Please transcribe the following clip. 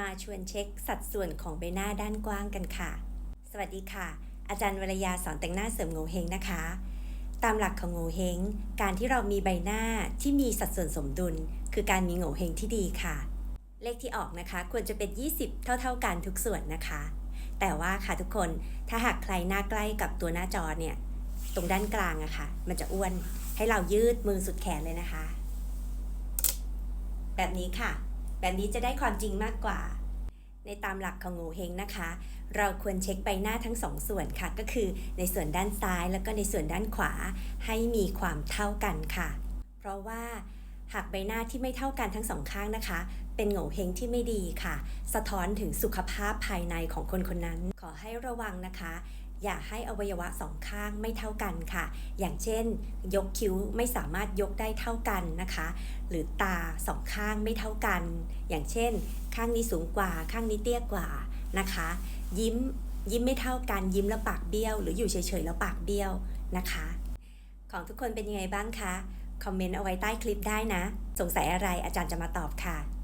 มาชวนเช็คสัดส่วนของใบหน้าด้านกว้างกันค่ะ สวัสดีค่ะ อาจารย์วรยาสอนแต่งหน้าเสริมโงเฮงนะคะ ตามหลักของโงเฮงการที่เรามีใบหน้าที่มีสัดส่วนสมดุล คือการมีโงเฮงที่ดีค่ะ เลขที่ออกนะคะควรจะเป็น 20 เท่า ๆ กันทุกส่วนนะคะ แต่ว่าค่ะทุกคนถ้าหากใครหน้าใกล้กับตัวหน้าจอเนี่ยตรงด้านกลางอะค่ะ มันจะอ้วนให้เรายืดมือสุดแขนเลยนะคะ แบบนี้ค่ะ แบบนี้จะได้ความจริงมากกว่า ในตามหลักของโงเฮงนะคะ เราควรเช็คใบหน้าทั้งสองส่วนค่ะ ก็คือในส่วนด้านซ้ายแล้วก็ในส่วนด้านขวาให้มีความเท่ากันค่ะ เพราะว่าหากใบหน้าที่ไม่เท่ากันทั้งสองข้างนะคะ เป็นโงเฮงที่ไม่ดีค่ะ สะท้อนถึงสุขภาพภายในของคนคนนั้น ขอให้ระวังนะคะ อย่าให้อวัยวะสองข้างไม่เท่ากันค่ะ อย่างเช่น ยกคิ้วไม่สามารถยกได้เท่ากันนะคะ หรือตาสองข้างไม่เท่ากัน อย่างเช่น ข้างนี้สูงกว่า ข้างนี้เตี้ยกว่านะคะ ยิ้มยิ้มไม่เท่ากันยิ้มแล้วปากเบี้ยว หรืออยู่เฉยๆแล้วปากเบี้ยวนะคะ ของทุกคนเป็นยังไงบ้างคะ คอมเมนต์เอาไว้ใต้คลิปได้นะ สงสัยอะไรอาจารย์จะมาตอบค่ะ